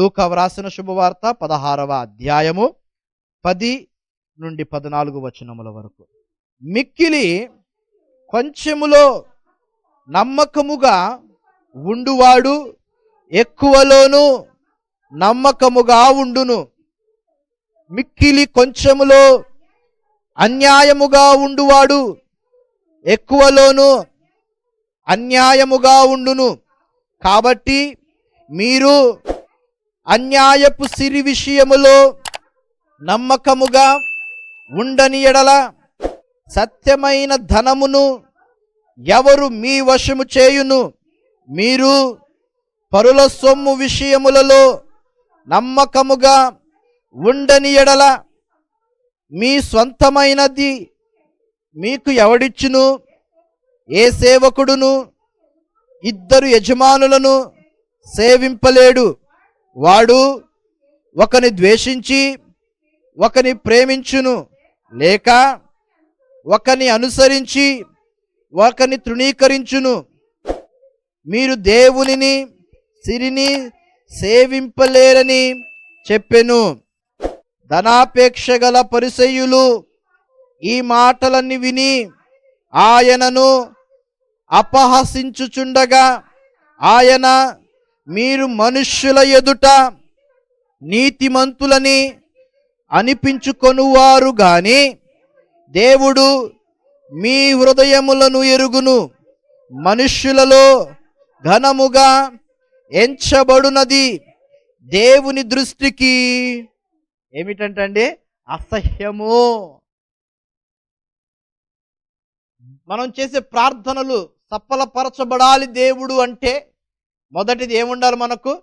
లూక వ్రాసిన శుభవార్త పదహారవ అధ్యాయము పది నుండి పద్నాలుగు వచనముల వరకు. మిక్కిలి కొంచెములో నమ్మకముగా ఉండువాడు ఎక్కువలోను నమ్మకముగా ఉండును. మిక్కిలి కొంచెములో అన్యాయముగా ఉండువాడు ఎక్కువలోను అన్యాయముగా ఉండును. కాబట్టి మీరు అన్యాయపు సిరి విషయములో నమ్మకముగా ఉండని ఎడల సత్యమైన ధనమును ఎవరు మీ వశము చేయును? మీరు పరుల సొమ్ము విషయములలో నమ్మకముగా ఉండని ఎడల మీ స్వంతమైనది మీకు ఎవడిచ్చును? ఏ సేవకుడును? ఇద్దరు యజమానులను సేవింపలేడు. వాడు ఒకని ద్వేషించి ఒకని ప్రేమించును లేక ఒకని అనుసరించి ఒకని తృణీకరించును. మీరు దేవునిని సిరిని సేవింపలేరని చెప్పెను. ధనాపేక్ష గల పరిసయులు ఈ మాటలన్నీ విని ఆయనను అపహసించుచుండగా ఆయన మీరు మనుష్యుల ఎదుట నీతిమంతులని అనిపించుకొనువారు గాని దేవుడు మీ హృదయములను ఎరుగును. మనుష్యులలో ఘనముగా ఎంచబడునది దేవుని దృష్టికి. ఏమిటంటే అసహ్యము. మనం చేసే ప్రార్థనలు సఫలపరచబడాలి దేవుడు అంటే మొదటిది ఏముండాలి మనకు?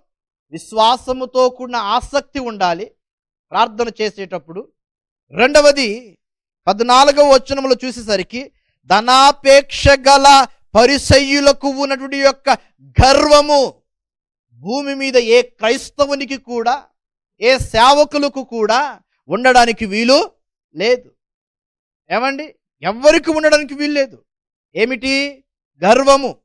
విశ్వాసముతో కూడిన ఆసక్తి ఉండాలి. ప్రార్థన చేసేటప్పుడు. రెండవది పద్నాలుగవ వచనములు చూసేసరికి ధనాపేక్ష గల పరిసయ్యులకు ఉన్నటువంటి యొక్క గర్వము భూమి మీద ఏ క్రైస్తవునికి కూడా ఏ సేవకులకు కూడా ఉండడానికి వీలు లేదు. ఏమండి? ఎవ్వరికి ఉండడానికి వీలు లేదు. ఏమిటి? గర్వము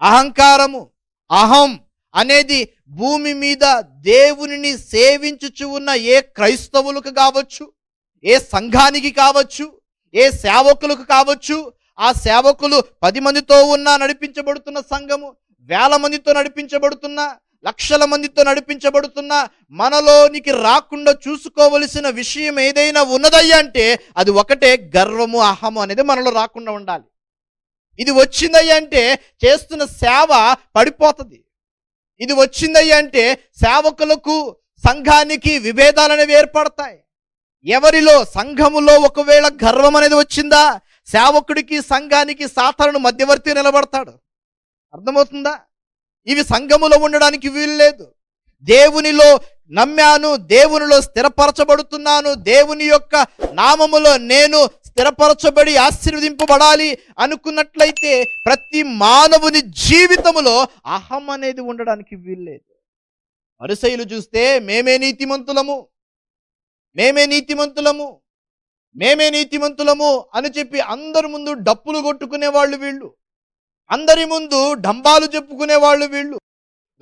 అహంకారము అహం అనేది భూమి మీద దేవునిని సేవించుచు ఉన్న ఏ క్రైస్తవులకు కావచ్చు ఏ సంఘానికి కావచ్చు ఏ సేవకులకు కావచ్చు ఆ సేవకులు పది మందితో ఉన్న నడిపించబడుతున్న సంఘము వేల మందితో నడిపించబడుతున్న లక్షల మందితో నడిపించబడుతున్న మనలోనికి రాకుండా చూసుకోవలసిన విషయం ఏదైనా ఉన్నదయ్యా అంటే అది ఒకటే గర్వము అహము అనేది మనలో రాకుండా ఉండాలి. ఇది వచ్చిందయ్యంటే చేస్తున్న సేవ పడిపోతుంది. ఇది వచ్చిందయ్యంటే సేవకులకు సంఘానికి విభేదాలు అనేవి ఏర్పడతాయి. ఎవరిలో సంఘములో ఒకవేళ గర్వం అనేది వచ్చిందా? సేవకుడికి సంఘానికి సాధారణ మధ్యవర్తి నిలబడతాడు. అర్థమవుతుందా? ఇవి సంఘములో ఉండడానికి వీలు లేదు. దేవునిలో నమ్మాను దేవునిలో స్థిరపరచబడుతున్నాను దేవుని యొక్క నామములో నేను స్థిరపరచబడి ఆశీర్వదింపబడాలి అనుకున్నట్లయితే ప్రతి మానవుని జీవితములో అహం అనేది ఉండడానికి వీల్లేదు. పరిసయులు చూస్తే మేమే నీతిమంతులము మేమే నీతిమంతులము మేమే నీతిమంతులము అని చెప్పి అందరి ముందు డప్పులు కొట్టుకునే వాళ్ళు. వీళ్ళు అందరి ముందు డంబాలు చెప్పుకునే వాళ్ళు వీళ్ళు.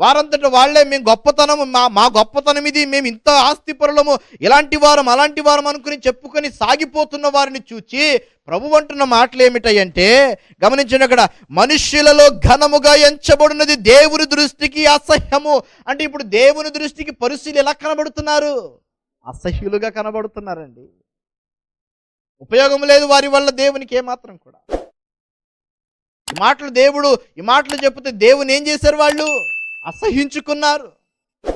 వారంతట వాళ్ళే మేము గొప్పతనం మా మా గొప్పతనం ఇది మేము ఇంత ఆస్తిపరులము ఇలాంటి వారం అలాంటి వారం అనుకుని చెప్పుకొని సాగిపోతున్న వారిని చూచి ప్రభు అంటున్న మాటలు ఏమిటాయంటే గమనించండి అక్కడ మనుష్యులలో ఘనముగా ఎంచబడినది దేవుని దృష్టికి అసహ్యము. అంటే ఇప్పుడు దేవుని దృష్టికి పరిస్థితులు ఎలా కనబడుతున్నారు? అసహ్యులుగా కనబడుతున్నారండి. ఉపయోగం లేదు వారి వల్ల దేవునికి ఏమాత్రం కూడా. ఈ మాటలు దేవుడు ఈ మాటలు చెప్తే దేవుని ఏం చేశారు వాళ్ళు? అసహించుకున్నారు.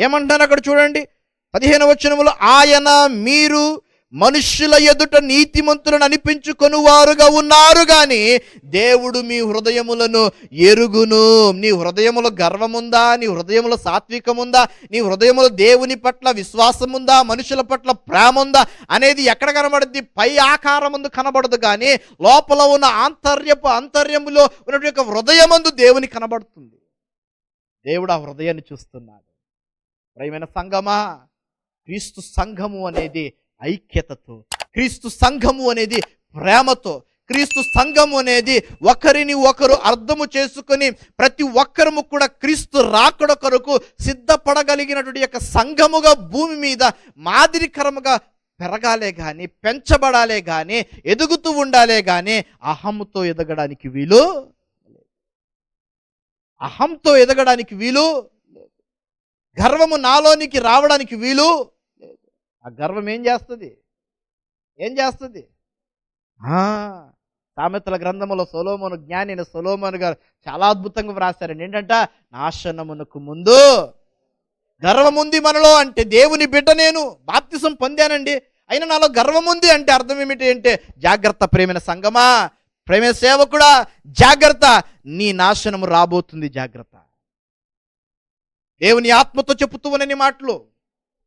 ఏమంటారు అక్కడ చూడండి. పదిహేను వచనములు ఆయన మీరు మనుష్యుల ఎదుట నీతిమంతులను అనిపించుకొనువారుగా ఉన్నారు కానీ దేవుడు మీ హృదయములను ఎరుగును. నీ హృదయములో గర్వముందా? నీ హృదయములో సాత్వికముందా? నీ హృదయములో దేవుని పట్ల విశ్వాసముందా? మనుషుల పట్ల ప్రేమ ఉందా అనేది ఎక్కడ కనబడుద్ది? పై ఆకారముందు కనబడదు కానీ లోపల ఉన్న ఆంతర్యపు ఆంతర్యములో ఉన్నటువంటి యొక్క హృదయమందు దేవుని కనబడుతుంది. దేవుడు ఆ హృదయాన్ని చూస్తున్నాడు. ప్రేమైన సంఘమా క్రీస్తు సంఘము అనేది ఐక్యతతో క్రీస్తు సంఘము అనేది ప్రేమతో క్రీస్తు సంఘము అనేది ఒకరిని ఒకరు అర్థము చేసుకొని ప్రతి ఒక్కరము కూడా క్రీస్తు రాకడ కొరకు సిద్ధపడగలిగినటువంటి యొక్క సంఘముగా భూమి మీద మాదిరికరముగా పెరగాలే కానీ పెంచబడాలే కానీ ఎదుగుతూ ఉండాలే కానీ అహముతో ఎదగడానికి వీలు అహంతో ఎదగడానికి వీలు లేదు. గర్వము నాలోనికి రావడానికి వీలు లేదు. ఆ గర్వం ఏం చేస్తుంది ఏం చేస్తుంది సామెతల గ్రంథములో సొలోమోను జ్ఞానిన సొలోమోను గారు చాలా అద్భుతంగా వ్రాశారండి ఏంటంట నాశనమునకు ముందు గర్వం ఉంది మనలో అంటే దేవుని బిడ్డ నేను బాప్తిసం పొందానండి అయినా నాలో గర్వం ఉంది అంటే అర్థం ఏమిటి అంటే జాగ్రత్త ప్రేమైన సంగమా ప్రేమ సేవకుడా జాగ్రత్త. నీ నాశనము రాబోతుంది జాగ్రత్త. దేవుని ఆత్మతో చెప్తూ ఉన్నని మాటలు.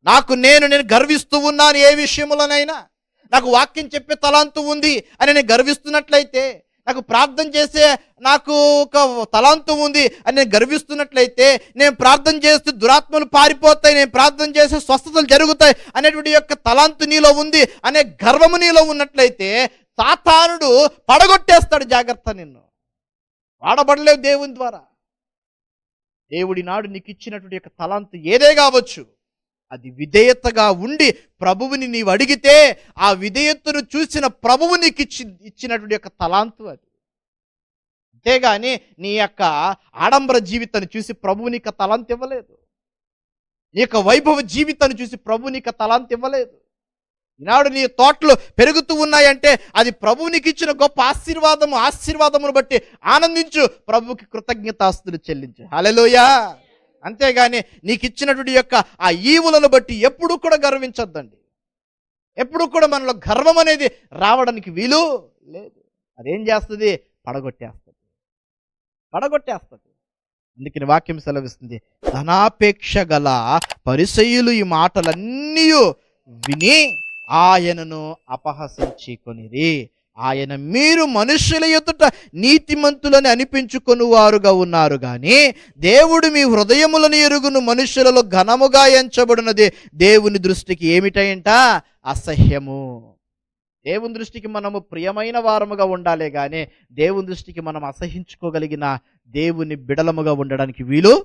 నాకు నేను నేను గర్విస్తూ ఉన్నాను ఏ విషయంలోనైనా నాకు వాక్యం చెప్పే తలాంతు ఉంది అని నేను గర్విస్తున్నట్లయితే నాకు ప్రార్థన చేసే నాకు ఒక తలాంతం ఉంది అని నేను గర్విస్తున్నట్లయితే నేను ప్రార్థన చేస్తే దురాత్మలు పారిపోతాయి నేను ప్రార్థన చేస్తే స్వస్థతలు జరుగుతాయి అనేటువంటి యొక్క తలాంతు నీలో ఉంది అనే గర్వము నీలో ఉన్నట్లయితే సాతానుడు పడగొట్టేస్తాడు జాగ్రత్త నిన్ను. వాడబడలేవు దేవుని ద్వారా. దేవుడి నాడు నీకు ఇచ్చినటువంటి యొక్క తలాంతు ఏదే కావచ్చు. అది విధేయతగా ఉండి ప్రభువుని నీవు అడిగితే ఆ విధేయతను చూసిన ప్రభువు నీకు ఇచ్చి ఇచ్చినటువంటి యొక్క తలాంతు అది. అంతేగాని నీ యొక్క ఆడంబర జీవితాన్ని చూసి ప్రభువు నీకు తలాంత ఇవ్వలేదు. నీ యొక్క వైభవ జీవితాన్ని చూసి ప్రభు నీకు తలాంత ఇవ్వలేదు. ఈనాడు నీ తోటలు పెరుగుతూ ఉన్నాయంటే అది ప్రభువు నీకు ఇచ్చిన గొప్ప ఆశీర్వాదము ఆశీర్వాదమును బట్టి ఆనందించు. ప్రభువుకి కృతజ్ఞతాస్తులు చెల్లించు. హల్లెలూయా! అంతేగాని నీకు ఇచ్చినటువంటి యొక్క ఆ ఈవులను బట్టి ఎప్పుడు కూడా గర్వించొద్దండి. ఎప్పుడు కూడా మనలో గర్వం అనేది రావడానికి వీలు లేదు. అదేం చేస్తుంది? పడగొట్టేస్తుంది. పడగొట్టేస్తుంది. అందుకని వాక్యం సెలవిస్తుంది. ధనాపేక్ష గల పరిసయులు ఈ మాటలన్నీ విని ఆయనను అపహసించి కొనిరి ఆయన మీరు మనుషుల ఎదుట నీతిమంతులని అనిపించుకొని వారుగా ఉన్నారు కానీ దేవుడు మీ హృదయములను ఎరుగును మనుషులలో ఘనముగా ఎంచబడినది దేవుని దృష్టికి ఏమిటంట? అసహ్యము. దేవుని దృష్టికి మనము ప్రియమైన వారముగా ఉండాలి కానీ దేవుని దృష్టికి మనం అసహించుకోగలిగిన దేవుని బిడలముగా ఉండడానికి వీలు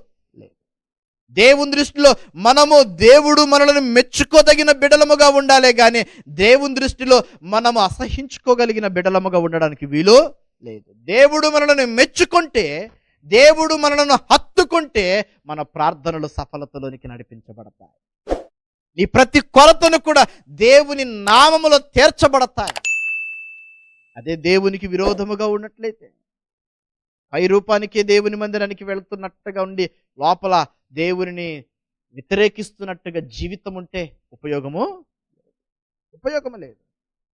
దేవుని దృష్టిలో మనము దేవుడు మనలను మెచ్చుకోదగిన బిడలముగా ఉండాలే కానీ దేవుని దృష్టిలో మనము అసహించుకోగలిగిన బిడలముగా ఉండడానికి వీలు లేదు. దేవుడు మనలను మెచ్చుకుంటే దేవుడు మనలను హత్తుకుంటే మన ప్రార్థనలు సఫలతలోనికి నడిపించబడతాయి. నీ ప్రతి కొరతను కూడా దేవుని నామములో తీర్చబడతాయి. అదే దేవునికి విరోధముగా ఉన్నట్లయితే పై రూపానికే దేవుని మందిరానికి వెళుతున్నట్టుగా ఉండి లోపల దేవుని వ్యతిరేకిస్తున్నట్టుగా జీవితం ఉంటే ఉపయోగము ఉపయోగము లేదు.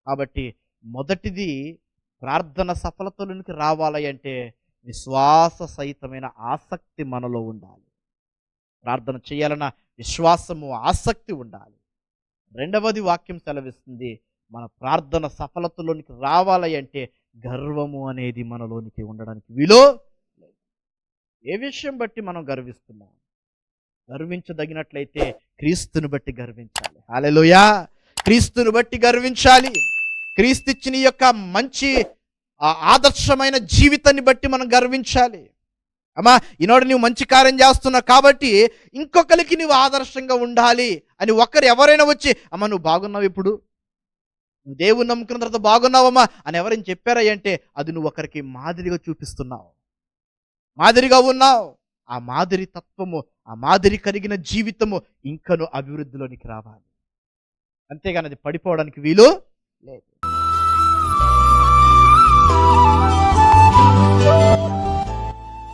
కాబట్టి మొదటిది ప్రార్థన సఫలతలోనికి రావాలి అంటే విశ్వాస సహితమైన ఆసక్తి మనలో ఉండాలి. ప్రార్థన చేయాలన్న విశ్వాసము ఆసక్తి ఉండాలి. రెండవది వాక్యం సెలవిస్తుంది మన ప్రార్థన సఫలతలోనికి రావాలి అంటే గర్వము అనేది మనలోనికి ఉండడానికి వీలో ఏ విషయం బట్టి మనం గర్విస్తున్నాం? గర్వించదగినట్లయితే క్రీస్తుని బట్టి గర్వించాలి. అలెలుయా క్రీస్తుని బట్టి గర్వించాలి. క్రీస్తు ఇచ్చిన యొక్క మంచి ఆదర్శమైన జీవితాన్ని బట్టి మనం గర్వించాలి. అమ్మా ఈనాడు నువ్వు మంచి కార్యం చేస్తున్నావు కాబట్టి ఇంకొకరికి నువ్వు ఆదర్శంగా ఉండాలి అని ఒకరు ఎవరైనా వచ్చి అమ్మ నువ్వు బాగున్నావు ఇప్పుడు? నువ్వు దేవుని నమ్ముకున్న తర్వాత బాగున్నావమ్మా? అని ఎవరైనా చెప్పారా అంటే అది నువ్వు ఒకరికి మాదిరిగా చూపిస్తున్నావు. మాదిరిగా ఉన్నావు. ఆ మాదిరి తత్వము ఆ మాదిరి కలిగిన జీవితము ఇంకను అభివృద్ధిలోనికి రావాలి. అంతేగాని అది పడిపోవడానికి వీలు లేదు.